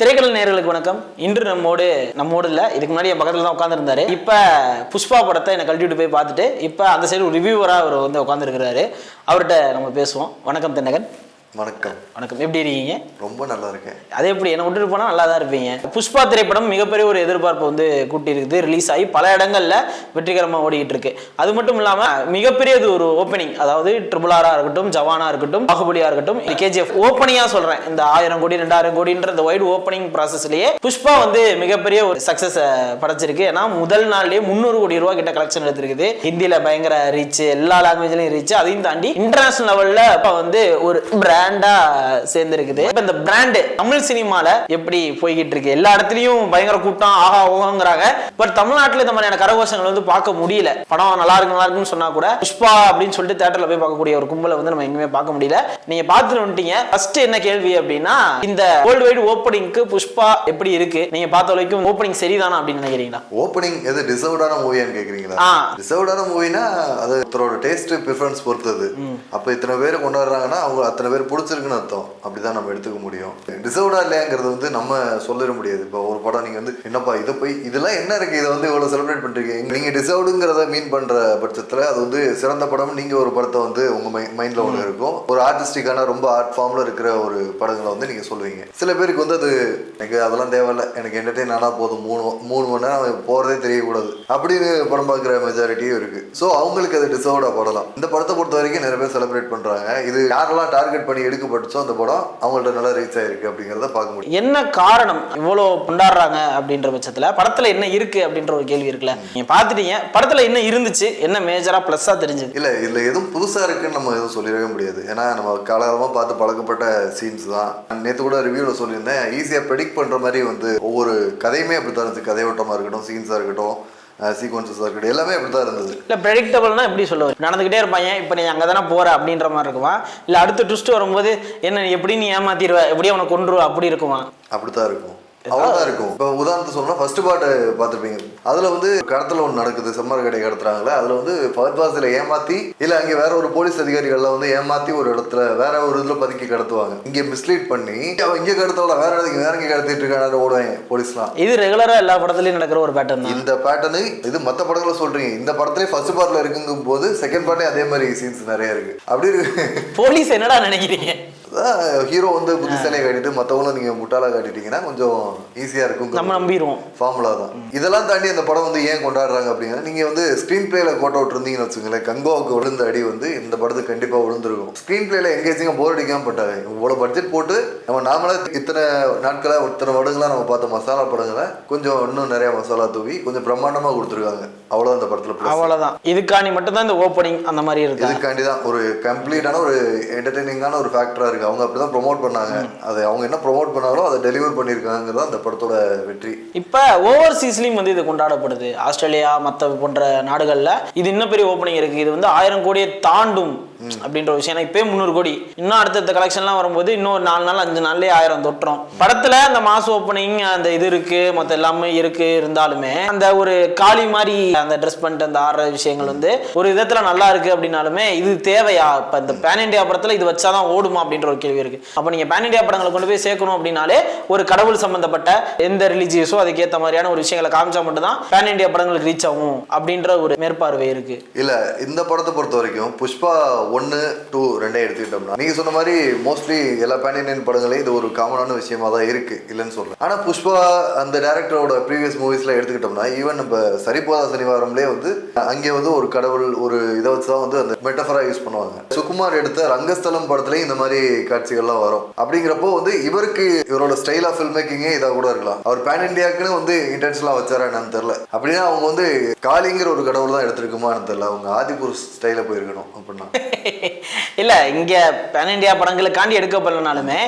திரைக்கடல் நேர்களுக்கு வணக்கம். இன்று நம்மோடு நம்மோடு இல்லை இதுக்கு முன்னாடி என் பக்கத்தில் தான் உட்காந்துருந்தாரு இப்போ புஷ்பா படத்தை என்னை கழட்டிட்டு போய் பார்த்துட்டு இப்போ அந்த சைடு ரிவ்யூவராக அவர் வந்து உட்காந்துருக்கிறாரு அவர்கிட்ட நம்ம பேசுவோம். வணக்கம் தென்னகன் வணக்கம். வணக்கம். எப்படி இருக்கீங்க? ரொம்ப நல்லா இருக்கேன். அதே எப்படி? என்ன விட்டுட்டு போனால் நல்லா தான் இருப்பீங்க. புஷ்பா திரைப்படம் மிகப்பெரிய ஒரு எதிர்பார்ப்பு வந்து கூட்டி இருக்குது ரிலீஸ் ஆகி பல இடங்கள்ல வெற்றிகரமாக ஓடிக்கிட்டு இருக்கு. அது மட்டும் இல்லாமல் மிகப்பெரியது ஒரு ஓப்பனிங் அதாவது ட்ரிபிள் ஆரா இருக்கட்டும் ஜவானா இருக்கட்டும் பாகுபலியா இருக்கட்டும் கேஜிஎஃப் ஓப்பனிங்கா சொல்றேன். இந்த ஆயிரம் கோடி ரெண்டாயிரம் கோடின்ற இந்த வைடு ஓப்பனிங் ப்ராசஸ்லயே புஷ்பா வந்து மிகப்பெரிய ஒரு சக்சஸ் படைச்சிருக்கு. ஏன்னா முதல் நாள்லயே முந்நூறு கோடி ரூபாய் கிட்ட கலெக்ஷன் எடுத்திருக்குது. ஹிந்தியில பயங்கர ரீச் எல்லா லாங்குவேஜ்லயும் ரீச் அதையும் தாண்டி இன்டர்நேஷனல் லெவல்ல இப்போ வந்து ஒரு பிராண்டா சேர்ந்திருக்குது. இப்ப இந்த பிராண்டு தமிழ் சினிமால எப்படி போய்கிட்டு இருக்கு எல்லா இடத்துலயும் பயங்கர கூட்டம் ஆஹா ஓஹங்கிறாங்க. பட் தமிழ்நாட்டுல இந்த மாதிரியான கரகோஷங்கள் வந்து பார்க்க முடியல. படம் நல்லா இருக்கு நல்லா இருக்குன்னு சொன்னா கூட புஷ்பா அப்படின்னு சொல்லிட்டு தேட்டர்ல போய் பார்க்கக்கூடிய ஒரு கும்பலை வந்து நம்ம எங்கேயுமே பார்க்க முடியல. நீங்க பார்த்துட்டு வந்துட்டீங்க. ஃபர்ஸ்ட் என்ன கேள்வி அப்படின்னா இந்த வேர்ல்டு வைடு ஓப்பனிங்க்கு புஷ்பா எப்படி இருக்கு? நீங்க பார்த்த வரைக்கும் ஓப்பனிங் சரிதானா அப்படின்னு நினைக்கிறீங்களா? ஓப்பனிங் எது டிசர்வ்டான மூவியான்னு கேக்குறீங்களா ஆ. டிசர்வ்டான மூவினா அது ஒருத்தரோட டேஸ்ட் ப்ரிஃபரன்ஸ் பொறுத்தது. அப்ப இத்தனை பேர் கொண்டாடுறாங்கன்னா அவங்க அத்தனை பேர் பிடிச்சிருக்குன்னு அர்த்தம். அப்படிதான் நம்ம எடுத்துக்க முடியும். டிசர்வ்டா இல்லையாங்கிறது வந்து நம்ம சொல்லிட முடியாது. இப்போ ஒரு படம் நீங்க வந்து என்னப்பா இதை போய் இதெல்லாம் என்ன இருக்கு? இதை வந்து இவ்வளவு செலிப்ரேட் பண்ணுறீங்க நீங்க டிசர்வ்டுங்கிறத மீன் பண்ற பட்சத்துல அது வந்து சிறந்த படம் நீங்க ஒரு படத்தை வந்து உங்க மைண்ட்ல ஒன்று இருக்கும். ஒரு ஆர்டிஸ்டிக்கான ரொம்ப ஆர்ட் ஃபார்ம்ல இருக்கிற ஒரு படங்களை வந்து நீங்க சொல்லுவீங்க. சில பேருக்கு வந்து அது எனக்கு அதெல்லாம் தேவையில்லை. எனக்கு என்டர்டெயின் ஆனா போதும். மூணு மூணு மணி நேரம் போறதே தெரியக்கூடாது. அப்படின்னு படம் பார்க்குற மெஜாரிட்டியும் இருக்கு. ஸோ அவங்களுக்கு அது டிசர்வ்டா படலாம் இந்த படத்தை பொறுத்த வரைக்கும் நிறைய பேர் செலிப்ரேட் பண்றாங்க. இது யாரெல்லாம் டார்கெட் பண்ணி எடுக்கப்பட்டுச்சோ அந்த படம் அவங்கள்ட்ட நல்லா ரீச் ஆயிருக்கு அப்படிங்கிறத பார்க்க முடியும். என்ன காரணம் இவ்வளோ கொண்டாடுறாங்க அப்படின்ற பட்சத்துல படத்துல என்ன இருக்கு அப்படின்ற ஒரு கேள்வி இருக்குல்ல? நீங்க பார்த்துட்டீங்க படத்துல என்ன இருந்துச்சு என்ன மேஜரா ப்ளஸ்ஸா தெரிஞ்சது? இல்ல இதுல எதுவும் புதுசா இருக்குன்னு நம்ம எதுவும் சொல்லிடவே முடியாது. ஏன்னா நம்ம காலகாலமா பார்த்து பழக்கப்பட்ட சீன்ஸ் தான். நேத்து கூட ரிவ்யூல சொல்லியிருந்தேன் ஈஸியா ப்ரெடிக்ட் பண்ற மாதிரி வந்து ஒவ்வொரு கதையுமே அப்படித்தான் இருந்துச்சு. கதையோட்டமா இருக்கட்டும் சீன்ஸா இருக்கட்டும். சீக்வன்சஸாக இருக்கட்டும் எல்லாமே அப்படித்தான் இருந்தது. இல்ல ப்ரெடிக்டபிள்னா எப்படி சொல்லுவார் நடந்துகிட்டே இருப்பாங்க இப்போ நீ அங்கே தானே போற? அப்படின்ற மாதிரி இருக்குமா? இல்ல அடுத்த ட்விஸ்ட் வரும்போது என்ன எப்படி நீ ஏமாத்திடுவ? எப்படி அவனை கொண்டுருவ அப்படி இருக்குமா? அப்படித்தான் இருக்கும். அவ்வளோதான் இருக்கும். இப்போ உதாரணத்தை சொல்லணும் ஃபர்ஸ்ட் பார்ட் பார்த்துருப்பீங்க. அதில் வந்து கடத்தல ஒன்று நடக்குது. செம்மர் கடை கடத்துறாங்களே அதில் வந்து ஃபர்ஸ்ட் பாஸில் ஏமாத்தி இல்லை அங்கே வேற ஒரு போலீஸ் அதிகாரிகள்லாம் வந்து ஏமாத்தி ஒரு இடத்துல வேற ஒரு இதில் பதுக்கி கடத்துவாங்க. இங்கே மிஸ்லீட் பண்ணி அவன் இங்கே கடத்தல வேற இடத்துக்கு வேற இங்கே கடத்திட்டு இருக்கான ஓடுவாங்க போலீஸ்லாம். இது ரெகுலரா எல்லா படத்துலயும் நடக்கிற ஒரு பேட்டர்ன் இந்த பேட்டர்னு இது மற்ற படங்களை சொல்றீங்க. இந்த படத்துலேயே ஃபர்ஸ்ட் பார்ட்ல இருக்குங்கும் போது செகண்ட் பார்ட்டே அதே மாதிரி சீன்ஸ் நிறைய இருக்கு. அப்படி இருக்கு. போலீஸ் என்னடா நினைக்கிறீங்க? ஹீரோ வந்து புத்திசாலியை காட்டிட்டு மற்றவங்களும் நீங்கள் முட்டாளாக காட்டிட்டீங்கன்னா கொஞ்சம் ஈஸியாக இருக்கும். நம்ம நம்பிடுவோம் ஃபார்முலா தான். இதெல்லாம் தாண்டி அந்த படம் வந்து ஏன் கொண்டாடுறாங்க அப்படின்னா நீங்க வந்து ஸ்க்ரீன் பிளேல கோட் அவுட் இருந்தீங்கன்னு வச்சுங்களேன் கங்கோவுக்கு விழுந்த அடி வந்து இந்த படத்துக்கு கண்டிப்பா விழுந்திருக்கும். ஸ்க்ரீன் பிளேல எங்கேஜிங்க போர் அடிக்காம பட்டாங்க. இவ்வளவு பட்ஜெட் போட்டு நம்ம நார்மலா இத்தனை நாட்களா இத்தனை வருடங்களா நம்ம பார்த்த மசாலா படங்களை கொஞ்சம் இன்னும் நிறைய மசாலா தூவி கொஞ்சம் பிரம்மாண்டமா கொடுத்துருக்காங்க. அவ்வளோ அந்த படத்துல plus. அவ்வளவுதான். இதுக்காண்டி மட்டும்தான் இந்த ஓப்பனிங் அந்த மாதிரி இருக்கு? இதுக்காண்டி தான் ஒரு கம்ப்ளீட்டான ஒரு என்டர்டெய்னிங்கான ஒரு ஃபேக்டரா இருக்கு அவங்க அப்படிதான் ப்ரோமோட் பண்ணாங்க. அதை அவங்க என்ன ப்ரோமோட் பண்ணாங்களோ அதை டெலிவர் பண்ணியிருக்காங்கிறது அந்த படத்தோட வெற்றி. இப்போ ஓவர்சீஸ்லையும் வந்து இது கொண்டாடப்படுது. ஆஸ்திரேலியா மற்ற போன்ற நாடுகளில் இது இன்னும் பெரிய ஓப்பனிங் இருக்கு. இது வந்து ஆயிரம் கோடியை தாண்டும் அப்படின்ற விஷயம். ஏன்னா இப்பயே முந்நூறு கோடி. இன்னும் அடுத்தடுத்த கலெக்ஷன்லாம் வரும்போது இன்னும் ஒரு நாலு நாள் அஞ்சு நாள்லேயே ஆயிரம் தொட்டுரும். படத்துல அந்த மாஸ் ஓப்பனிங் அந்த இது இருக்கு மொத்தம் எல்லாமே இருக்கு இருந்தாலுமே அந்த ஒரு காளி மாதிரி அந்த ட்ரெஸ் பண்ணிட்டு அந்த ஆடுற விஷயங்கள் வந்து ஒரு விதத்துல நல்லா இருக்கு அப்படின்னாலுமே இது தேவையா? இப்ப இந்த பேன் இண்டியா படத்துல இது வச்சாதான் ஓடுமா அப்படின்ற ஒரு கேள்வி இருக்கு. அப்ப நீங்க பேன் இண்டியா படங்களை கொண்டு போய் சேர்க்கணும் அப்படின்னாலே ஒரு கடவுள் சம்பந்தப்பட்ட எந்த ரிலீஜியஸோ அதுக்கேற்ற மாதிரியான ஒரு விஷயங்களை காமிச்சா மட்டும்தான் பேன் இண்டியா படங்களுக்கு ரீச் ஆகும் அப்படின்ற ஒரு மேற்பார்வை இருக்கு. இல்ல இந்த படத்தை பொறுத்த வரைக்கும் புஷ்பா ஒன்று டூ ரெண்டே எடுத்துக்கிட்டோம்னா நீங்கள் சொன்ன மாதிரி மோஸ்ட்லி எல்லா பேன் படங்களையும் இது ஒரு காமனான விஷயமா தான் இருக்குது இல்லைன்னு சொல்கிறேன் ஆனால் புஷ்பா அந்த டேரக்டரோட ப்ரீவியஸ் மூவிஸ்லாம் எடுத்துக்கிட்டோம்னா ஈவன் நம்ம சரிபோதா சனிவாரம்லேயே வந்து அங்கே வந்து ஒரு கடவுள் ஒரு இதை வச்சு தான் வந்து அந்த மெட்டஃபராக யூஸ் பண்ணுவாங்க. சுகுமார் எடுத்த ரங்கஸ்தலம் படத்துலையும் இந்த மாதிரி காட்சிகள்லாம் வரும். அப்படிங்கிறப்போ வந்து இவருக்கு இவரோட ஸ்டைல் ஆஃப் ஃபில்ம் மேக்கிங்கே இதாக கூட இருக்கலாம். அவர் பேன் இண்டியாக்குன்னு வந்து இன்டென்ஷனாக வச்சாரா என்னன்னு தெரில அப்படின்னா அவங்க வந்து காளிங்கிற ஒரு கடவுள் தான் எடுத்திருக்குமான்னு தெரில அவங்க ஆதிபுருஷ் ஸ்டைலில் போயிருக்கணும் அப்படின்னா. இல்ல இங்க பேன் இண்டியா படங்களுக்காண்டி எடுக்கப்படலனாலுமே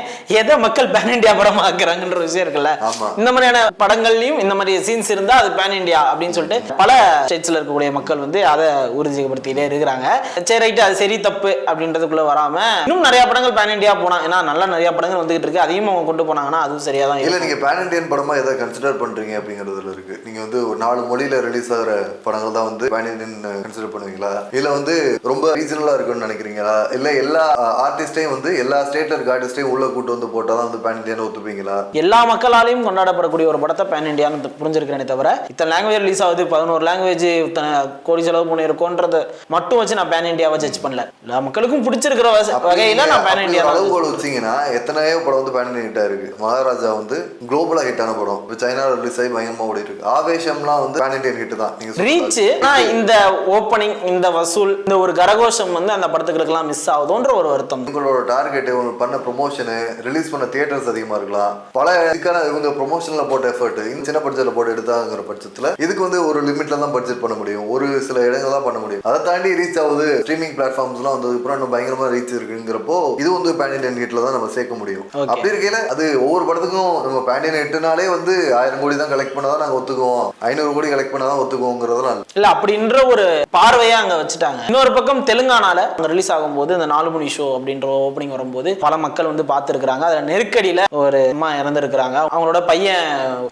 எதை மக்கள் பேன் இண்டியா படமா ஆக்குறாங்கன்ற விஷயம் இருக்குல்ல. இந்த மாதிரியான படங்கள்லயும் இந்த மாதிரி சீன்ஸ் இருந்தா அது பேன் இண்டியா அப்படின்னு சொல்லிட்டு பல ஸ்டேட்ஸ்ல இருக்கக்கூடிய மக்கள் வந்து அதை உறுதிப்படுத்திட்டே இருக்கிறாங்க. சரி ரைட்டு அது சரி தப்பு அப்படின்றதுக்குள்ள வராம இன்னும் நிறைய படங்கள் பேன் இந்தியா போனா ஏன்னா நல்ல நிறைய படங்கள் வந்துகிட்டு இருக்கு. அதையும் அவங்க கொண்டு போனாங்கன்னா அதுவும் சரியா தான் இல்ல இருக்கும். நீங்க பேன் இண்டியன் படமா எதை கன்சிடர் பண்றீங்க அப்படிங்கறதுல இருக்கு. நீங்க வந்து ஒரு நாலு மொழியில ரிலீஸ் ஆகிற படங்கள் தான் வந்து பேன் இண்டியன் கன்சிடர் பண்ணுவீங்களா? இல்ல வந்து ரொம்ப ரீஜனலா இருக்குன்னு நினைக்கிறீங்களா? இல்ல எல்லா ஆர்டிஸ்டையும் வந்து எல்லா ஸ்டேட்ல இருக்க ஆர்டிஸ்டையும் உள்ள கூட்டு வந்து போட்டாதான் வந்து பேன் இண்டியன் ஒத்துப்பீங்களா? எல்லா மக்களாலையும் கொண்டாடப்படக்கூடிய ஒரு படத்தை பேன் இண்டியான்னு புரிஞ்சிருக்கிறேனே தவிர இத்தனை லாங்குவேஜ் ரிலீஸ் ஆகுது பதினோரு லாங்குவேஜ் இத்தனை கோடி செலவு பண்ணியிருக்கோன்றத மட்டும் வச்சு நான் பேன் இந்தியாவை ஜட்ஜ் பண்ணல. எல்லா மக்களுக்கும் பிடிச்சிருக்கிற வகையில நான் பேன் ஒரு அளவுகோல் வச்சீங்கன்னா எத்தனையோ படம் வந்து பேன் ஹிட்டா இருக்கு. மகாராஜா வந்து குளோபலா ஹிட்டான படம். இப்போ சைனால ரிலீஸ் ஆகி பயங்கரமா ஓடிட்டு இருக்கு. ஆவேசம்லாம் வந்து பேன் இண்டியன் ஹிட் தான். ரீச் நான் இந்த ஓப்பனிங் இந்த வசூல் இந்த ஒரு கரகோஷம் வந்து அந்த படத்துகளுக்கெல்லாம் மிஸ் ஆகுதோன்ற ஒரு வருத்தம். உங்களோட டார்கெட் இவங்க பண்ண ப்ரொமோஷனு ரிலீஸ் பண்ண தியேட்டர்ஸ் அதிகமா இருக்கலாம். பல இதுக்கான இவங்க ப்ரொமோஷன்ல போட்ட எஃபர்ட் இன்னும் சின்ன பட்ஜெட்ல போட்டு எடுத்தாங்கிற பட்சத்துல இதுக்கு வந்து ஒரு லிமிட்ல தான் பட்ஜெட் பண்ண முடியும். ஒரு சில இடங்கள் தான் பண்ண முடியும். அதை தாண்டி ரீச் ஆகுது ஸ்ட்ரீமிங் பிளாட்ஃபார்ம்ஸ்லாம் வந்து அப்புறம் இன்னும் பயங்கரமா ரீச் இருக்குங்கிறப்போ இது வந்து பேன் இண்டியன் ஹிட்ல தான் நம்ம சேர்க்க முடியும். அப்படி இருக்கையில அது ஒவ்வொரு படத்துக்கும் நம்ம பேன் இண்டியன் ஹிட்னாலே வந்து ஆயிரம் கோடி தான் கலெக்ட் பண்ணாதான் நாங்க ஒத்துக்குவோம். ஐநூறு கோடி கலெக்ட் பண்ணாதான் ஒத்துக்குவோங்கிறதெல்லாம் இல்ல. அப்படின்ற ஒரு பார்வையா அங்க வச்சுட்டாங்க. இன்னொரு பக்கம் தெலுங்கானால அங்க ரிலீஸ் ஆகும்போது இந்த நாலு மணி ஷோ அப்படின்ற ஓப்பனிங் வரும்போது பல மக்கள் வந்து பார்த்துருக்காங்க அதுல நெருக்கடியில ஒரு அம்மா இறந்துருக்கிறாங்க. அவங்களோட பையன்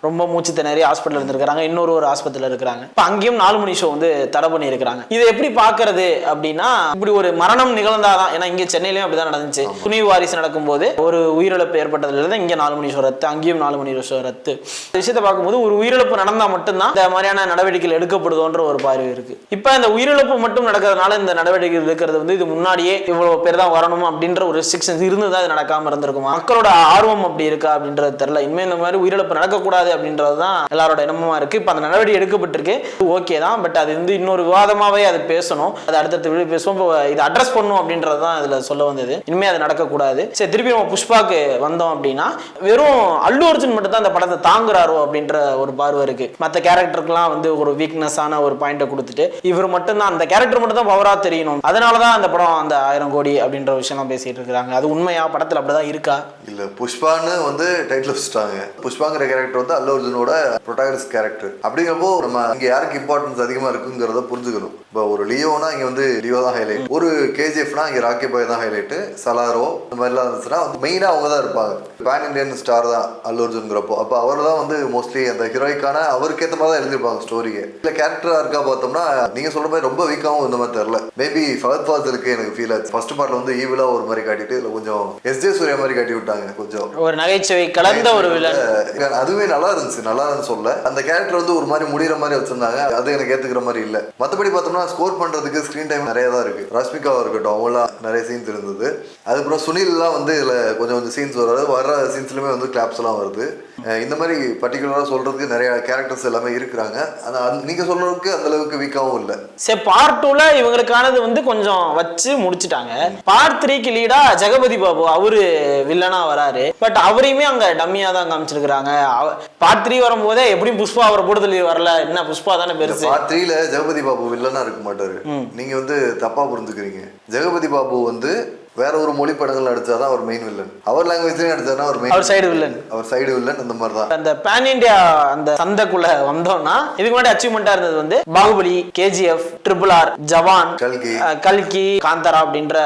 ரொம்ப மூச்சு திணறி ஹாஸ்பிட்டல் இருந்திருக்காங்க இன்னொரு ஒரு ஹாஸ்பத்திரியில் இருக்கிறாங்க இப்போ அங்கேயும் நாலு மணி ஷோ வந்து தடை பண்ணியிருக்கிறாங்க. இதை எப்படி பார்க்கறது அப்படின்னா இப்படி ஒரு மரணம் நிகழ்ந்தாதான் ஏன்னா இங்க சென்னையிலயும் அப்படிதான் நடந்துச்சு. துணிவு வாரிசு நடக்கும்போது ஒரு உயிரிழப்பு ஏற்பட்டதுல இருந்து இங்க நாலு மணி ஷோ ரத்து அங்கேயும் நாலு மணி ஷோ ரத்து. இந்த விஷயத்தை பார்க்கும்போது ஒரு உயிரிழப்பு நடந்தா மட்டும்தான் இந்த மாதிரியான நடவடிக்கைகள் எடுக்கப்படுதோன்ற ஒரு பார்வை இருக்கு. இப்போ இந்த உயிரிழப்பு மட்டும் நடக்கிறதுனால இந்த நடவடிக்கைகள் எடுக்கிறது வந்து இது முன்னாடியே இவ்வளவு பேர் தான் வரணும் அப்படின்ற ஒரு ரெஸ்ட்ரிக்ஷன்ஸ் இருந்ததா இது நடக்காம இருந்திருக்குமா? மக்களோட ஆர்வம் அப்படி இருக்கா அப்படின்றது தெரியல. இனிமே இந்த மாதிரி உயிரிழப்பு நடக்கக்கூடாது அப்படின்றது தான் எல்லாரோட எண்ணமா இருக்கு. இப்போ அந்த நடவடிக்கை எடுக்கப்பட்டிருக்கு. ஓகே தான். பட் அது வந்து இன்னொரு விவாதமாவே அது பேசணும். அது அடுத்தடுத்து வீடியோ பேசுவோம். இப்போ இது அட்ரஸ் பண்ணும் அப்படின்றது தான் இதுல சொல்ல வந்தது. இனிமே அது நடக்கக்கூடாது. சரி திருப்பி நம்ம புஷ்பாக்கு வந்தோம் அப்படின்னா வெறும் அல்லு அர்ஜுன் மட்டும் தான் அந்த படத்தை தாங்குறாரோ அப்படின்ற ஒரு பார்வை இருக்கு. மற்ற கேரக்டருக்குலாம் வந்து ஒரு வீக்னஸான ஒரு பாயிண்ட்டை கொடுத்துட்டு இவர் மட்டும்தான். அந்த கேரக்டர் மட்டும் தான் பவரா தெரியணும். அதனால தான் அந்த படம் அந்த ஆயிரம் கோடி அப்படின்ற விஷயம்லாம் பேசிட்டு இருக்காங்க அது உண்மையா? படத்துல அப்படிதான் இருக்கா? இல்ல புஷ்பான்னு வந்து டைட்டில் வச்சுட்டாங்க. புஷ்பாங்கிற கேரக்டர் வந்து அல்லு அர்ஜுனோட ப்ரொட்டாகனிஸ்ட் கேரக்டர் அப்படிங்கிறப்போ நம்ம இங்க யாருக்கு இம்பார்ட்டன்ஸ் அதிகமா இருக்குங்கிறத புரிஞ்சுக்கணும். இப்போ ஒரு லியோனா இங்க வந்து லியோ தான் ஹைலைட் ஒரு கேஜிஎஃப்னா இங்க ராக்கி பாய் தான் ஹைலைட் சலாரோ இந்த மாதிரிலாம் இருந்துச்சுன்னா மெயினா அவங்க தான் இருப்பாங்க. பேன் இண்டியன் ஸ்டார் தான் அல்லு அர்ஜுன்கிறப்போ அப்போ அவர் தான் வந்து மோஸ்ட்லி அந்த ஹீரோய்க்கான அவருக்கு ஏற்ற மாதிரி தான் எழுதியிருப்பாங்க ஸ்டோரியை இல்லை கேரக்டரா இருக்கா பார்த்தோம்னா நீங்க சொல்ற மாதிரி ரொம்ப வீக்காகவும் இந்த மாதிரி தெரியல. மேபி ஃபகத் ஃபாசிலுக்கு எனக்கு ஃபீல் ஆச்சு ஃபர்ஸ்ட் பார்ட்ல வந்து ஈவிலா ஒரு மாதிரி காட்டிட்டு இல்லை கொஞ்சம் எஸ் ஜே சூர்யா மாதிரி காட்டி விட்டாங்க கொஞ்சம். ஒரு நகைச்சுவை கலந்த ஒரு அதுவே நல்லா இருந்துச்சு நல்லா இருந்துச்சு சொல்ல. அந்த கேரக்டர் வந்து ஒரு மாதிரி முடிகிற மாதிரி வச்சிருந்தாங்க அது எனக்கு ஏத்துக்கிற மாதிரி இல்ல. மத்தபடி பார்த்தோம்னா ஸ்கோர் பண்றதுக்கு ஸ்கிரீன் டைம் நிறைய தான் இருக்கு. ரஷ்மிகாவா இருக்கட்டும் அவங்களாம் நிறைய சீன்ஸ் இருந்தது. அதுக்கப்புறம் சுனில்லாம் வந்து இதுல கொஞ்சம் கொஞ்சம் சீன்ஸ் வர்றது வர்ற சீன்ஸ்லுமே வந்து கிளாப்ஸ் எல்லாம் வருது. இந்த மாதிரி பர்டிகுலரா சொல்றதுக்கு நிறைய கேரக்டர்ஸ் எல்லாமே இருக்கிறாங்க. ஆனா அந்த- நீங்க சொல்றதுக்கு அந்த அளவுக்கு வீக்காவும் இல்ல. சரி பார்ட் டூல இவங்களுக்கானது வந்து கொஞ்சம் வச்சு முடிச்சிட்டாங்க. பார்ட் த்ரீக்கு லீடா ஜெகபதி பாபு அவரு வில்லனா வராரு. பட் அவரையுமே அங்க டம்மியா தான் காமிச்சிருக்கிறாங்க. பார்ட் த்ரீ வரும்போதே எப்படியும் புஷ்பா அவரை போட்டு வரல. என்ன புஷ்பா தானே பெருசு? பார்ட் த்ரீல ஜெகபதி பாபு வில்லனா இருக்க மாட்டாரு. நீங்க வந்து தப்பா புரிஞ்சுக்கிறீங்க. ஜெகபதி பாபு வந்து வேற ஒரு மொழி படங்கள் நடிச்சாதான் அவர் மெயின் வில்லன் அவர் லாங்குவேஜ்லயும் நடிச்சாதான் அவர் மெயின் அவர் சைடு வில்லன் அவர் சைடு வில்லன் அந்த மாதிரி தான் அந்த பேன் இந்தியா அந்த சந்தைக்குள்ள வந்தோம்னா இதுக்கு முன்னாடி அச்சீவ்மெண்டா இருந்தது வந்து பாகுபலி கேஜிஎஃப் ட்ரிபிள் ஆர் ஜவான் கல்கி. கல்கி காந்தரா அப்படின்ற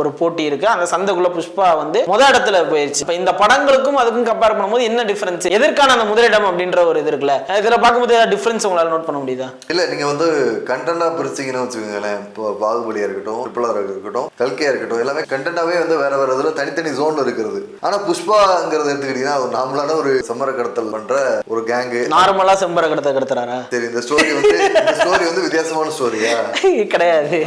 ஒரு போட்டி இருக்கு. அந்த சந்தைக்குள்ள புஷ்பா வந்து முத இடத்துல போயிருச்சு. இப்ப இந்த படங்களுக்கும் அதுக்கும் கம்பேர் பண்ணும்போது என்ன டிஃபரன்ஸ் எதற்கான அந்த முதலிடம் அப்படின்ற ஒரு இது இருக்குல்ல? இதுல பார்க்கும்போது ஏதாவது டிஃபரன்ஸ் உங்களால நோட் பண்ண முடியுதா? இல்ல நீங்க வந்து கண்டென்ட்டா பிரிச்சீங்கன்னு வச்சுக்கோங்களேன். இப்போ பாகுபலியா இருக்கட்டும் ட்ரிபிள் இருக்கட்டும் கல்கியா இருக்கட்டும் எல்லாமே கண்டென்ட்டாவே வந்து வேற வேற இதுல தனித்தனி ஜோன்ல இருக்கிறது. ஆனா புஷ்பாங்கிறது எடுத்துக்கிட்டீங்கன்னா ஒரு நார்மலான ஒரு சம்மர கடத்தல் பண்ற ஒரு கேங்கு நார்மலா செம்பர கடத்த கடத்துறாரா? சரி இந்த ஸ்டோரி வந்து இந்த ஸ்டோரி வந்து வித்தியாசமான ஸ்டோரியா கிடையாது.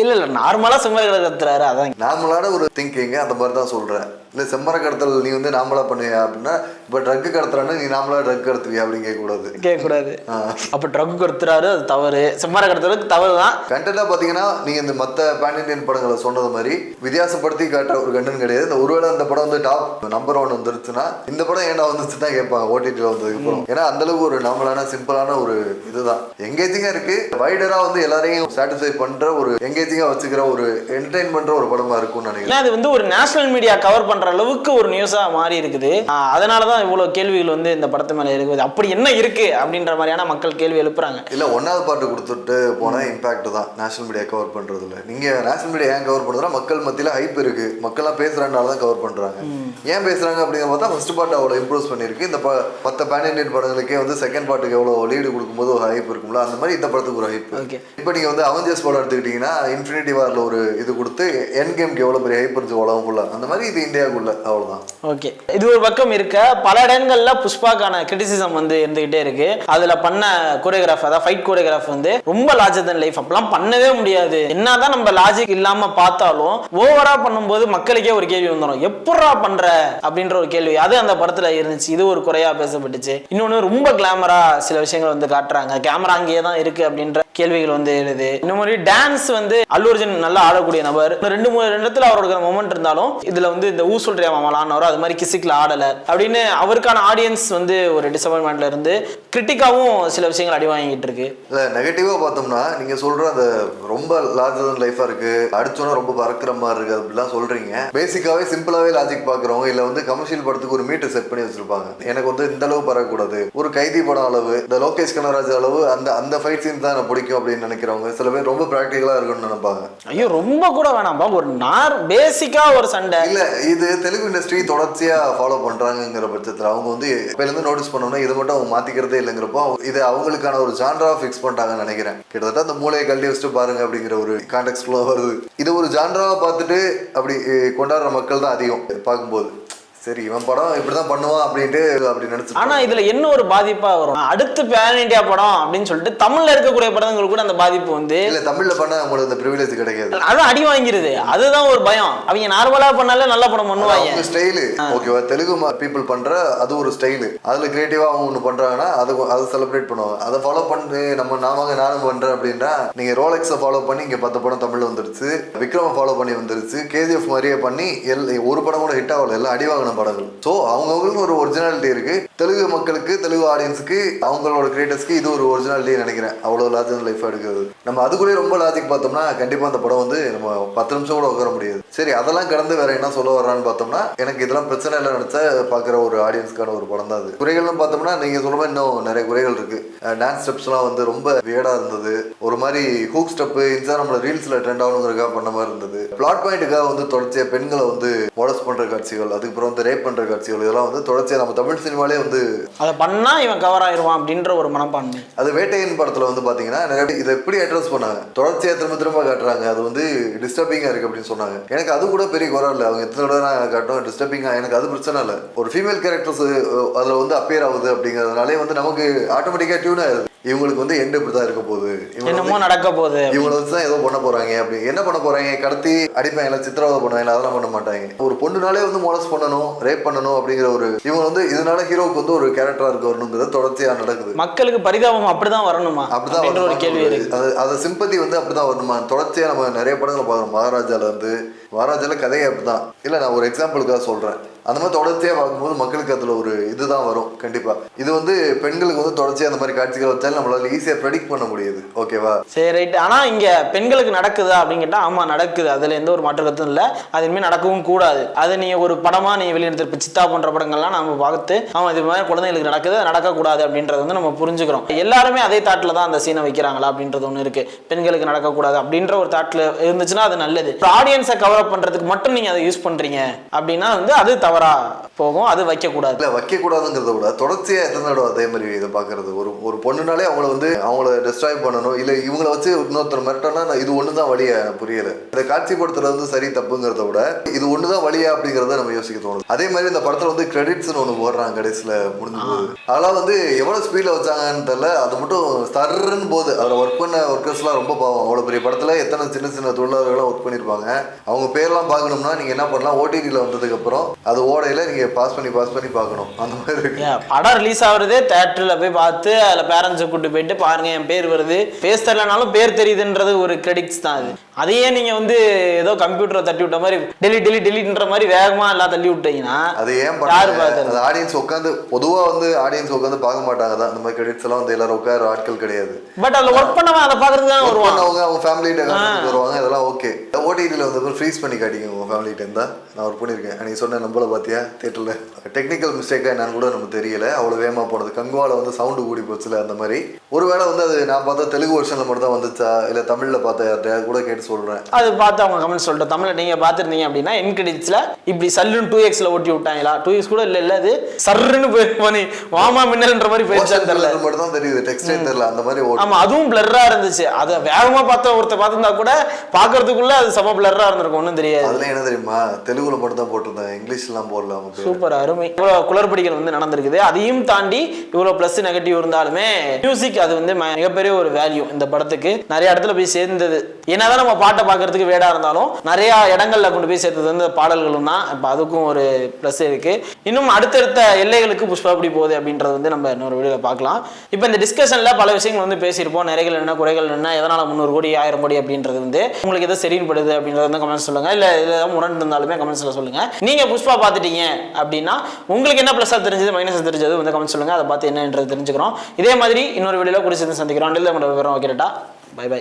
இல்ல இல்ல நார்மலா செம்பர கடத்த கடத்துறாரு அதான். நார்மலான ஒரு திங்கிங் அந்த மாதிரி தான் சொல்றேன். இல்ல செம்மர கடத்தல் நீ வந்து நாமளா பண்ணுவியா அப்படின்னா இப்ப ட்ரக் கடத்துறான்னு நீ நாமளா ட்ரக் கடத்துவியா அப்படின்னு கேட்க கூடாது கேட்க கூடாது அப்ப ட்ரக் கொடுத்துறாரு அது தவறு. செம்மர கடத்துறதுக்கு தவறு தான் கண்டென்ட்டா பாத்தீங்கன்னா நீங்க இந்த மத்த பேன் இண்டியன் படங்களை சொன்னது மாதிரி வித்தியாசப்படுத்தி காட்டுற ஒரு கண்டன் கிடையாது. இந்த ஒருவேளை அந்த படம் வந்து டாப் நம்பர் ஒன் வந்துருச்சுன்னா இந்த படம் ஏன்டா வந்துச்சு தான் கேட்பாங்க ஓடிடியில் வந்ததுக்கு அப்புறம். ஏன்னா அந்த அளவுக்கு ஒரு நார்மலான சிம்பிளான ஒரு இதுதான். எங்கேஜிங்கா இருக்கு. வைடரா வந்து எல்லாரையும் சாட்டிஸ்ஃபை பண்ற ஒரு எங்கேஜிங்கா வச்சுக்கிற ஒரு என்டர்டைன் பண்ற ஒரு படமா இருக்கும்னு நினைக்கிறேன். அது வந்து ஒரு நேஷனல் மீடியா கவர் பண்ற அளவுக்கு ஒரு நியூஸா மாறி இருக்குது. ஆஹ் அதனாலதான் தான் இவ்வளவு கேள்விகள் வந்து இந்த படத்து மேல இருக்குது அப்படி என்ன இருக்கு? அப்படின்ற மாதிரியான மக்கள் கேள்வி எழுப்புறாங்க. இல்ல ஒன்னாவது பாட்டு கொடுத்துட்டு போனா இம்பாக்ட் தான். நேஷனல் மீடியா கவர் பண்றதுல. நீங்க நேஷனல் மீடியா ஏன் கவர் பண்றதுனா மக்கள் மத்தியில ஹைப் இருக்கு. மக்கள்லாம் பேசுறதுனால தான் கவர் பண்றாங்க. ஏன் பேசுறாங்க அப்படிங்கிற பார்த்தா ஃபர்ஸ்ட் பார்ட் அவ்வளோ இம்ப்ரூவ் பண்ணிருக்கு இந்த ப- மத்த பேன் இண்டியன் படங்களுக்கே வந்து செகண்ட் பார்ட்டுக்கு எவ்வளோ லீடு கொடுக்கும்போது ஒரு ஹைப் இருக்கும்ல அந்த மாதிரி இந்த படத்துக்கு ஒரு ஹைப் ஓகே இப்போ நீங்க வந்து அவஞ்சர்ஸ் படம் எடுத்துக்கிட்டீங்கன்னா இன்ஃபினிட்டி வார்ல ஒரு இது கொடுத்து என் கேம்க்கு எவ்வளோ பெரிய ஹைப் இருந்துச்சு உலகம் ஃபுல்லா அந்த மாதிரி இது இந்தியாவுக்குள்ள அவ்வளவுதான். ஓகே இது ஒரு பக்கம் இருக்க பல இடங்கள்ல புஷ்பாக்கான கிரிட்டிசிசம் வந்து இருந்துகிட்டே இருக்கு. அதுல பண்ண கோரியோகிராஃப் அதாவது ஃபைட் கோரியோகிராஃப் வந்து ரொம்ப லார்ஜர் தன் லைஃப் அப்பெல்லாம் பண்ணவே முடியாது. என்னதான் நம்ம லாஜிக் இல்லாம பார்த்தாலும் ஓவரா பண்ணும்போது மக்களுக்கே ஒரு கேள்வி வந்துடும் எப்படா பண்ற? அப்படின்ற ஒரு கேள்வி. அது அந்த படத்துல இருந்துச்சு. இது ஒரு குறையா பேசப்பட்டுச்சு. இன்னொன்னு ரொம்ப கிளாமரா சில விஷயங்கள் வந்து காட்டுறாங்க. கேமரா அங்கேயே தான் இருக்கு அப்படின்ற கேள்விகள் வந்து எழுது. இந்த மாதிரி டான்ஸ் வந்து அல்லு அர்ஜுன் நல்லா ஆடக்கூடிய நபர். ரெண்டு மூணு ரெண்டு இடத்துல அவரோட மொமெண்ட் இருந்தாலும் இதுல வந்து இந்த ஊ சொல்றியா மாமலான்னு அது மாதிரி கிசிக்ல ஆடல அப்படின்னு அவருக்கான ஆடியன்ஸ் வந்து ஒரு டிசப்பாயின்மெண்ட்ல இருந்து கிரிட்டிக்காவும் சில விஷயங்கள் அடி வாங்கிட்டு இருக்கு. இல்ல நெகட்டிவா பார்த்தோம்னா நீங்க சொல்ற அந்த ரொம்ப லார்ஜர் தன் லைஃபா இருக்கு அடிச்சோன்னா ரொம்ப பறக்கிற மாதிரி இருக்கு அப்படிலாம் சொல்றீங்க. பேசிக்காவே சிம்பிளாவே லாஜிக் பாக்குறவங்க இல்ல வந்து கமர்ஷியல் படத்துக்கு ஒரு மீட்டர் செட் பண்ணி வச்சிருப்பாங்க. எனக்கு வந்து இந்த அளவு பறக்கக்கூடாது. ஒரு கைதி படம் அளவு இந்த லோகேஷ் கனராஜ் அளவு அந்த அந்த ஃபைட் சீன் தான் எனக்கு பிடிக்கும் அப்படின்னு நினைக்கிறவங்க சில பேர் ரொம்ப ப்ராக்டிக்கலா இருக்கும்னு நினைப்பாங்க. ஐயோ ரொம்ப கூட வேணாம்பா ஒரு நார் பேசிக்கா ஒரு சண்டை. இல்ல இது தெலுங்கு இண்டஸ்ட்ரி தொடர்ச்சியா ஃபாலோ பண்றாங்கங்கிற பட்சத்துல அவங்க வந்து இப்போலேருந்து நோட்டீஸ் பண்ணோம்னா இதை மட்டும் அவங்க மாத்திக்கிறதே இல்லைங்கிறப்போ இதை இது அவங்களுக்கான ஒரு ஜான்ரா ஃபிக்ஸ் பண்ணிட்டாங்கன்னு நினைக்கிறேன். கிட்டத்தட்ட அந்த மூளையை கழட்டி வச்சுட்டு பாருங்க அப்படிங்கிற ஒரு கான்டெக்ட்ல வருது. இது ஒரு ஜான்ராவை பார்த்துட்டு அப்படி கொண்டாடுற மக்கள் தான் அதிகம் பார்க்கும்போது. சரி இவன் படம் இப்படிதான் பண்ணுவான் அப்படின்ட்டு அப்படி நினைச்சு ஆனா இதுல என்ன ஒரு பாதிப்பா வரும்? அடுத்து பேன் இந்தியா படம் அப்படின்னு சொல்லிட்டு தமிழ்ல இருக்கக்கூடிய படங்களுக்கு கூட அந்த பாதிப்பு வந்து இல்ல தமிழ்ல பண்ணா அவங்களுக்கு இந்த ப்ரிவிலேஜ் கிடைக்காது. அதான் அடி வாங்கிருது. அதுதான் ஒரு பயம். அவங்க நார்மலா பண்ணாலே நல்ல படம் பண்ணுவாங்க. ஸ்டைலு ஓகேவா தெலுங்கு பீப்புள் பண்ற அது ஒரு ஸ்டைலு அதுல கிரியேட்டிவா அவங்க ஒன்று பண்றாங்கன்னா அதை அதை செலிப்ரேட் பண்ணுவாங்க. அதை ஃபாலோ பண்ணி நம்ம நாமங்க நானும் பண்றேன் அப்படின்னா நீங்க ரோலெக்ஸை ஃபாலோ பண்ணி இங்க பத்து படம் தமிழ்ல வந்துருச்சு. விக்ரம ஃபாலோ பண்ணி வந்துருச்சு. கேஜிஎஃப் மாதிரியே பண்ணி எல் ஒரு படம் கூட ஹிட் ஆகல. எல்லாம் அடி வாங்கின படங்கள். ஸோ அவங்கவுங்களுக்கு ஒரு ஒரிஜினாலிட்டி இருக்குது தெலுங்கு மக்களுக்கு தெலுங்கு ஆடியன்ஸுக்கு அவங்களோட கிரியேட்டர்ஸ்க்கு இது ஒரு ஒரிஜினாலிட்டி நினைக்கிறேன். அவ்வளோ லாஜிக் லைஃப் எடுக்கிறது. நம்ம அதுக்குள்ளே ரொம்ப லாஜிக் பார்த்தோம்னா கண்டிப்பாக அந்த படம் வந்து நம்ம பத்து நிமிஷம் கூட உட்கார முடியாது. சரி அதெல்லாம் கடந்து வேற என்ன சொல்ல வர்றான்னு பார்த்தோம்னா எனக்கு இதெல்லாம் பிரச்சனை இல்லை நினச்சா பார்க்குற ஒரு ஆடியன்ஸ்க்கான ஒரு படம் தான் அது. குறைகள்னு பார்த்தோம்னா நீங்கள் சொல்ற மாதிரி இன்னும் நிறைய குறைகள் இருக்கு. டான்ஸ் ஸ்டெப்ஸ்லாம் வந்து ரொம்ப வேடாக இருந்தது. ஒரு மாதிரி ஹூக் ஸ்டெப்பு இன்ஸ்டாகிராம்ல ரீல்ஸில் ட்ரெண்ட் ஆகணுங்கிறதுக்காக பண்ண மாதிரி இருந்தது. பிளாட் பாயிண்ட்டுக்காக வந்து தொடர்ச்சியாக பெண்களை வந்து மோடஸ் பண்ற காட்சிகள் அதுக்கப்புறம் வந்து ரேப் பண்ற காட்சிகள் இதெல்லாம் வந்து தொடர்ச்சியா நம்ம தமிழ் சினிமாலே வந்து அதை பண்ணா இவன் கவர் ஆயிருவான் அப்படின்ற ஒரு மனப்பான்மை. அது வேட்டையன் படத்துல வந்து பாத்தீங்கன்னா நிறைய பேர் இதை எப்படி அட்ரஸ் பண்ணாங்க? தொடர்ச்சியா திரும்ப திரும்ப காட்டுறாங்க. அது வந்து டிஸ்டர்பிங்கா இருக்கு அப்படின்னு சொன்னாங்க. எனக்கு அது கூட பெரிய குறை இல்லை. அவங்க எத்தனை தடவை நான் காட்டும் டிஸ்டர்பிங்கா எனக்கு அது பிரச்சனை இல்லை. ஒரு ஃபீமேல் கேரக்டர்ஸ் அதுல வந்து அப்பியர் ஆகுது அப்படிங்கறதுனாலே வந்து நமக்கு ஆட்டோமேட்டிக்கா டியூன் ஆயிருது இவங்களுக்கு வந்து எண்டு இப்படி தான் இருக்க போகுது. என்னமோ நடக்க போகுது இவங்களை வச்சு தான் ஏதோ பண்ண போறாங்க அப்படி என்ன பண்ண போறாங்க? கடத்தி அடிப்பாங்களா சித்திரவதை பண்ணுவாங்களா அதெல்லாம் பண்ண மாட்டாங்க. ஒரு பொண்ணுனாலே வந்து மோலஸ் பண்ணணும் ரேப் பண்ணணும் அப்படிங்கிற ஒரு இவங்க வந்து இதனால ஹீரோவுக்கு வந்து ஒரு கேரக்டரா இருக்க வரணுங்கிறது தொடர்ச்சியா நடக்குது. மக்களுக்கு பரிதாபம் அப்படிதான் வரணுமா? அப்படிதான் ஒரு? கேள்வி அது அது சிம்பத்தி வந்து அப்படிதான் வரணுமா? தொடர்ச்சியா நம்ம நிறைய படங்களை பார்க்குறோம். மகாராஜால இருந்து மகாராஜால கதையே அப்படிதான். இல்ல நான் ஒரு எக்ஸாம்பிளுக்காக சொல்றேன். அந்த மாதிரி தொடர்ச்சியாக பார்க்கும்போது மக்களுக்கு அதில் ஒரு இதுதான் வரும் கண்டிப்பாக இது வந்து பெண்களுக்கு வந்து தொடர்ச்சியாக அந்த மாதிரி காட்சிகள் வச்சாலும் நம்மளால ஈஸியாக ப்ரெடிக்ட் பண்ண முடியுது. ஓகேவா சரி ரைட் ஆனால் இங்கே பெண்களுக்கு நடக்குதா அப்படின்னு கேட்டால் ஆமாம் நடக்குது. அதில் எந்த ஒரு மாற்று கருத்தும் இல்லை. அது இனிமேல் நடக்கவும் கூடாது. அது நீ ஒரு படமாக நீ வெளியெடுத்து சித்தா போன்ற படங்கள்லாம் நம்ம பார்த்து ஆமாம் இது மாதிரி குழந்தைகளுக்கு நடக்குது நடக்கக்கூடாது அப்படின்றத வந்து நம்ம புரிஞ்சுக்கிறோம். எல்லாருமே அதே தாட்டில் தான் அந்த சீனை வைக்கிறாங்களா அப்படின்றது ஒன்று இருக்கு. பெண்களுக்கு நடக்கக்கூடாது அப்படின்ற ஒரு தாட்டில் இருந்துச்சுன்னா அது நல்லது. ஆடியன்ஸை கவர் அப் பண்ணுறதுக்கு மட்டும் நீங்கள் அதை யூஸ் பண்ணுறீங்க அப்படின்னா வந்து அது தவறு. போகும் அது வைக்கக்கூடாது. இல்ல வைக்க கூடாதுங்கிறத விட தொடர்ச்சியா எத்தனை தடவை அதே மாதிரி இதை பாக்குறது. ஒரு ஒரு பொண்ணுனாலே அவங்கள வந்து அவங்கள டிஸ்ட்ராய் பண்ணணும். இல்ல இவங்கள வச்சு இன்னொருத்தர் மிரட்டனா நான் இது ஒண்ணுதான் வழியா எனக்கு புரியல. இதை காட்சிப்படுத்துறது வந்து சரி தப்புங்கிறத விட இது ஒண்ணுதான் வழியா அப்படிங்கறத நம்ம யோசிக்க தோணுது. அதே மாதிரி இந்த படத்துல வந்து கிரெடிட்ஸ்னு ஒண்ணு போடுறாங்க கடைசியில முடிஞ்சு போகுது அதெல்லாம் வந்து எவ்வளவு ஸ்பீட்ல வச்சாங்கன்னு தெரியல. அது மட்டும் சர்ன்னு போகுது. அதுல ஒர்க் பண்ண ஒர்க்கர்ஸ்லாம் ரொம்ப பாவம். அவ்வளவு பெரிய படத்துல எத்தனை சின்ன சின்ன தொழிலாளர்களும் ஒர்க் பண்ணிருப்பாங்க. அவங்க பேர்லாம் பார்க்கணும்னா நீங்க என்ன பண்ணலாம்? ஓடிடியில் வந்ததுக்கு அப்புறம் அது ஓடையில் நீங்கள் பாஸ் பண்ணி பாஸ் பண்ணி பார்க்கணும். அந்த மாதிரி இருக்கு. படம் ரிலீஸ் ஆகுறதே தேட்டரில் போய் பார்த்து அதில் பேரண்ட்ஸை கூட்டு போயிட்டு பாருங்க என் பேர் வருது. பேஸ் தெரியலனாலும் பேர் தெரியுதுன்றது ஒரு கிரெடிட்ஸ் தான் அது அதையே நீங்க வந்து ஏதோ கம்ப்யூட்டரை தட்டி விட்ட மாதிரி டெலி டெலி டெலிட்ன்ற மாதிரி வேகமா எல்லாம் தள்ளி விட்டீங்கன்னா அது ஏன் யாரு? அது ஆடியன்ஸ் உட்காந்து பொதுவா வந்து ஆடியன்ஸ் உட்காந்து பார்க்க மாட்டாங்க தான். இந்த மாதிரி கிரெடிட்ஸ் எல்லாம் வந்து எல்லாரும் உட்கார ஆட்கள் கிடையாது. பட் அதுல ஒர்க் பண்ணவன் அதை பாக்குறதுக்கு தான் வருவான். பண்ணவங்க அவங்க ஃபேமிலிட்ட வருவாங்க. இதெல்லாம் ஓகே ஓடிடியில் வந்து ஃப்ரீஸ் பண்ணி காட்டிங்க உங்க ஃபேமிலிட்ட இருந்தா. நான் ஒர்க் பண்ணியிருக்கேன் நீ சொன்ன நம்பளை பார்த்தியா தேட்டரில். டெக்னிக்கல் மிஸ்டேக்கா என்னன்னு கூட நமக்கு தெரியல. அவ்வளோ வேகமா போனது. கங்குவால வந்து சவுண்டு கூடி போச்சுல அந்த மாதிரி. ஒருவேளை வந்து அது நான் பார்த்தா தெலுங்கு வருஷன்ல மட்டும் தான் வந்துச்சா? இல்லை தமிழ்ல பார்த்த கூட கேட்டு சொல்றேன். அது பார்த்து அவங்க கமெண்ட் சொல்லிட்டு தமிழ்ல நீங்க பார்த்துருந்தீங்க அப்படின்னா என் கிரெடிட்ஸ்ல இப்படி சல்லுன்னு டூ எக்ஸ்ல ஓட்டி விட்டாங்களா? டூ எக்ஸ் கூட இல்ல இல்ல அது போய் பண்ணி வாமா மின்னல்ன்ற மாதிரி போயிடுச்சான்னு தெரியல மட்டும் தான் தெரியுது டெக்ஸ்டே தெரியல அந்த மாதிரி ஓடும் ஆமா அதுவும் பிளர்ரா இருந்துச்சு. அதை வேகமா பார்த்த ஒருத்தர் பார்த்திருந்தா கூட பாக்குறதுக்குள்ள அது செம பிளர்ரா இருந்திருக்கும் ஒன்றும் தெரியாது. அதுல என்ன தெரியுமா? தெலுங்குல மட்டும் தான் போட்டிருந்தேன் இங்கிலீஷ்லாம் போடல. சூப்பர் அருமை. இவ்வளவு குளறுபடிகள் வந்து நடந்திருக்குது. அதையும் தாண்டி இவ்வளவு ப்ளஸ் நெகட்டிவ் இருந்தாலுமே மியூசிக் அது வந்து மிகப்பெரிய ஒரு வேல்யூ இந்த படத்துக்கு. நிறைய இடத்துல போய் சேர்ந்தது. என்னதான் நம்ம பாட்டை பார்க்கறதுக்கு வேடா இருந்தாலும் நிறைய இடங்கள்ல கொண்டு போய் சேர்த்தது வந்து பாடல்களும் தான். இப்போ அதுக்கும் ஒரு ப்ளஸ் இருக்கு. இன்னும் அடுத்தடுத்த எல்லைகளுக்கு புஷ்பா எப்படி போகுது அப்படின்றது வந்து நம்ம இன்னொரு வீடியோவில் பார்க்கலாம். இப்போ இந்த டிஸ்கஷன்ல பல விஷயங்கள் வந்து பேசியிருப்போம். நிறைகள் என்ன குறைகள் என்ன எதனால முந்நூறு கோடி ஆயிரம் கோடி அப்படின்றது வந்து உங்களுக்கு எதை சரின்னு அப்படின்றத வந்து கமெண்ட்ஸ் சொல்லுங்க. இல்ல எதாவது ஏதாவது முரண் இருந்தாலுமே கமெண்ட்ஸ்ல சொல்லுங்க. நீங்க புஷ்பா பார்த்துட்டீங்க அப்படின்னா உங்களுக்கு என்ன ப்ளஸ்ஸாக தெரிஞ்சது மைனஸ் தெரிஞ்சது வந்து கமெண்ட் சொல்லுங்க. அதை பார்த்து என்னன்றது தெரிஞ்சுக்கிறோம். இதே மாதிரி இன்னொரு வீடியோல குறிச்சு சந்திக்கிறோம். இல்லை விவரம் ஓகேட்டா பை பை